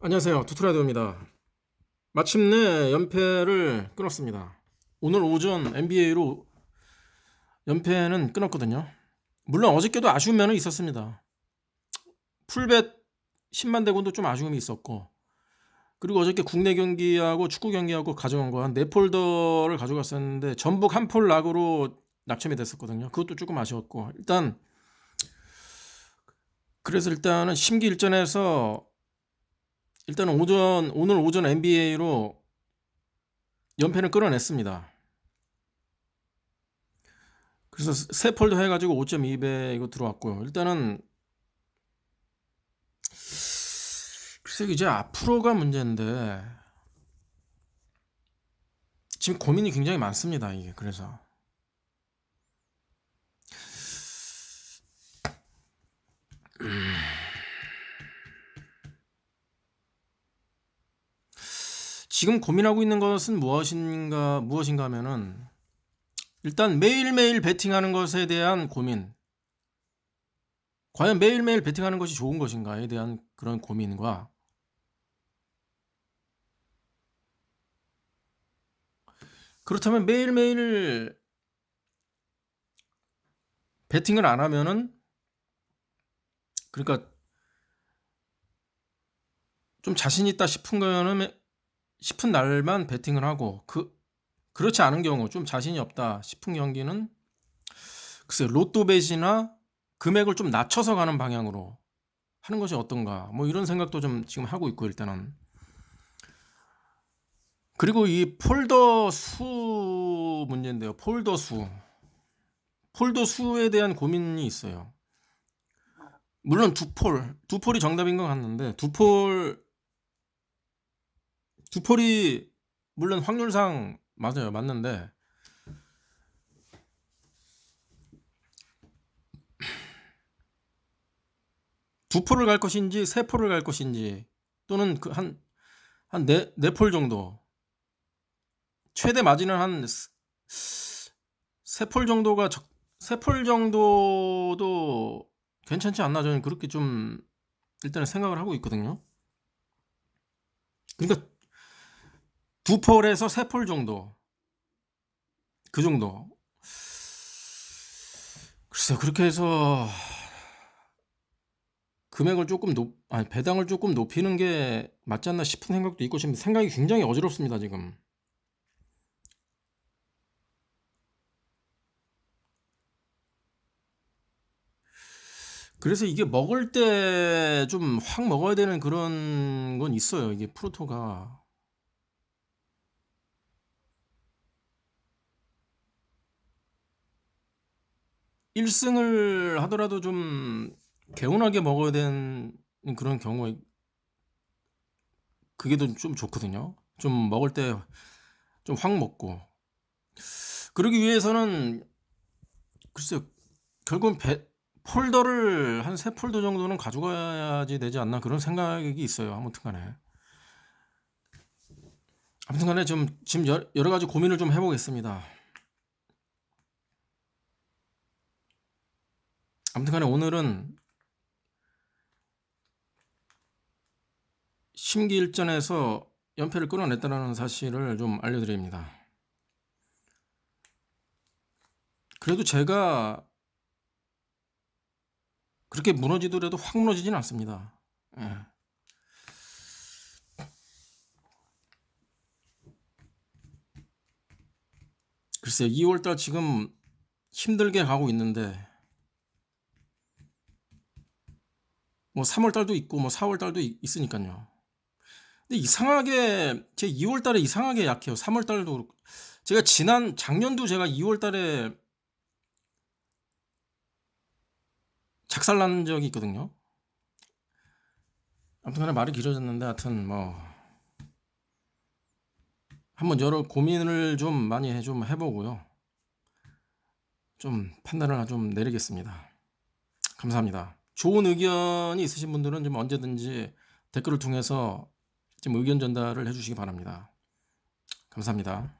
안녕하세요. 투트라디오입니다. 마침내 연패를 끊었습니다. 오늘 오전 NBA로 연패는 끊었거든요. 물론 어저께도 아쉬운 면은 있었습니다. 풀벳 10만 대군도 좀 아쉬움이 있었고 그리고 어저께 국내 경기하고 축구 경기하고 가져간 거 한 네 폴더를 가져갔었는데 전북 한폴 락으로 낙첨이 됐었거든요. 그것도 조금 아쉬웠고 일단 그래서 일단은 심기일전에서 일단은 오전 오늘 오전 NBA로 연패를 끌어냈습니다. 그래서 세 폴더 해가지고 5.2배 이거 들어왔고요. 일단은 글쎄 이제 앞으로가 문제인데 지금 고민이 굉장히 많습니다. 이게 그래서 지금 고민하고 있는 것은 무엇인가 무엇인가 하면은 일단 매일매일 베팅하는 것에 대한 고민. 과연 매일매일 베팅하는 것이 좋은 것인가에 대한 그런 고민과 그렇다면 매일매일 베팅을 안 하면은 그러니까 좀 자신 있다 싶은 거는 싶은 날만 베팅을 하고 그 그렇지 않은 경우 좀 자신이 없다 싶은 경기는 글쎄 로또 벳이나 금액을 좀 낮춰서 가는 방향으로 하는 것이 어떤가 뭐 이런 생각도 좀 지금 하고 있고 일단은. 그리고 이 폴더 수 문제인데요. 폴더 수. 폴더 수에 대한 고민이 있어요. 물론 두 폴, 두 폴이 정답인 것 같는데 두 폴, 두 폴이 물론 확률상 맞아요, 맞는데 두 폴을 갈 것인지 세 폴을 갈 것인지 또는 그 한 한네네폴 정도 최대 마진은 한 세 폴 정도가 세 폴 정도도 괜찮지 않나 저는 그렇게 좀 일단은 생각을 하고 있거든요. 그러니까 두 폴에서 세 폴 정도. 그 정도. 글쎄요 그렇게 해서 금액을 조금 높 아니 배당을 조금 높이는 게 맞지 않나 싶은 생각도 있고 지금 생각이 굉장히 어지럽습니다 지금. 그래서 이게 먹을 때 좀 확 먹어야 되는 그런 건 있어요 이게 프로토가 1승을 하더라도 좀 개운하게 먹어야 되는 그런 경우에 그게 더좀 좋거든요. 좀 먹을 때 좀 확 먹고 그러기 위해서는 글쎄요 결국은 배, 폴더를 한 세 폴더 정도는 가져가야지 되지 않나 그런 생각이 있어요. 아무튼간에 아무튼간에 좀 지금 여, 여러 가지 고민을 좀 해보겠습니다. 아무튼 간에 오늘은 심기일전에서 연패를 끊어냈다는 사실을 좀 알려드립니다. 그래도 제가 그렇게 무너지더라도 확 무너지진 않습니다. 예. 글쎄 2월달 지금 힘들게 가고 있는데 뭐 3월 달도 있고 뭐 4월 달도 있으니까요. 근데 이상하게 제 2월 달에 이상하게 약해요. 3월 달도 그렇고 제가 지난 작년도 제가 2월 달에 작살 난 적이 있거든요. 아무튼 간에 말이 길어졌는데 하여튼 뭐 한번 여러 고민을 좀 많이 해, 좀 해보고요. 좀 판단을 좀 내리겠습니다. 감사합니다. 좋은 의견이 있으신 분들은 좀 언제든지 댓글을 통해서 좀 의견 전달을 해주시기 바랍니다. 감사합니다.